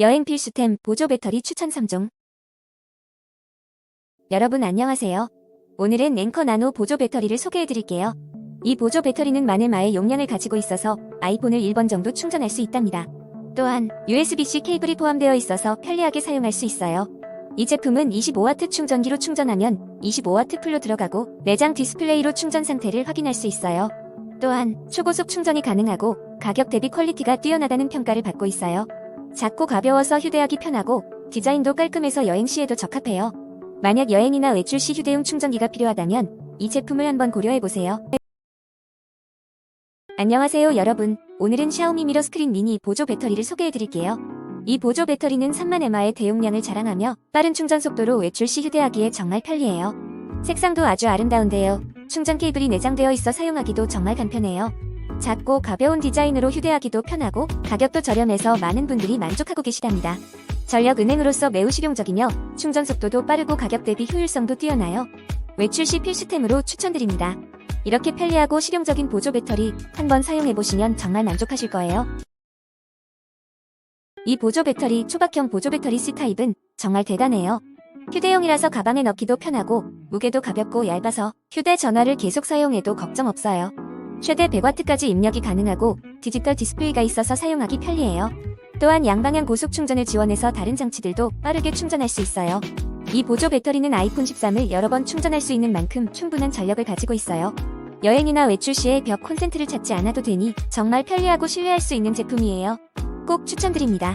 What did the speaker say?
여행 필수템 보조 배터리 추천 3종. 여러분 안녕하세요. 오늘은 앵커 나노 보조 배터리를 소개해 드릴게요. 이 보조 배터리는 많은 마의 용량을 가지고 있어서 아이폰을 1번 정도 충전할 수 있답니다. 또한 USB-C 케이블이 포함되어 있어서 편리하게 사용할 수 있어요. 이 제품은 25W 충전기로 충전하면 25W 풀로 들어가고 내장 디스플레이로 충전 상태를 확인할 수 있어요. 또한 초고속 충전이 가능하고 가격 대비 퀄리티가 뛰어나다는 평가를 받고 있어요. 작고 가벼워서 휴대하기 편하고 디자인도 깔끔해서 여행 시에도 적합해요. 만약 여행이나 외출 시 휴대용 충전기가 필요하다면 이 제품을 한번 고려해보세요. 안녕하세요 여러분. 오늘은 샤오미 미러 스크린 미니 보조 배터리를 소개해드릴게요. 이 보조 배터리는 3만 mAh의 대용량을 자랑하며 빠른 충전 속도로 외출 시 휴대하기에 정말 편리해요. 색상도 아주 아름다운데요. 충전 케이블이 내장되어 있어 사용하기도 정말 간편해요. 작고 가벼운 디자인으로 휴대하기도 편하고 가격도 저렴해서 많은 분들이 만족하고 계시답니다. 전력 은행으로서 매우 실용적이며 충전 속도도 빠르고 가격 대비 효율성도 뛰어나요. 외출 시 필수템으로 추천드립니다. 이렇게 편리하고 실용적인 보조 배터리 한번 사용해보시면 정말 만족하실 거예요. 이 보조 배터리 초박형 보조 배터리 C타입은 정말 대단해요. 휴대용이라서 가방에 넣기도 편하고 무게도 가볍고 얇아서 휴대전화를 계속 사용해도 걱정 없어요. 최대 100W까지 입력이 가능하고 디지털 디스플레이가 있어서 사용하기 편리해요. 또한 양방향 고속 충전을 지원해서 다른 장치들도 빠르게 충전할 수 있어요. 이 보조 배터리는 아이폰 13을 여러 번 충전할 수 있는 만큼 충분한 전력을 가지고 있어요. 여행이나 외출 시에 벽 콘센트를 찾지 않아도 되니 정말 편리하고 신뢰할 수 있는 제품이에요. 꼭 추천드립니다.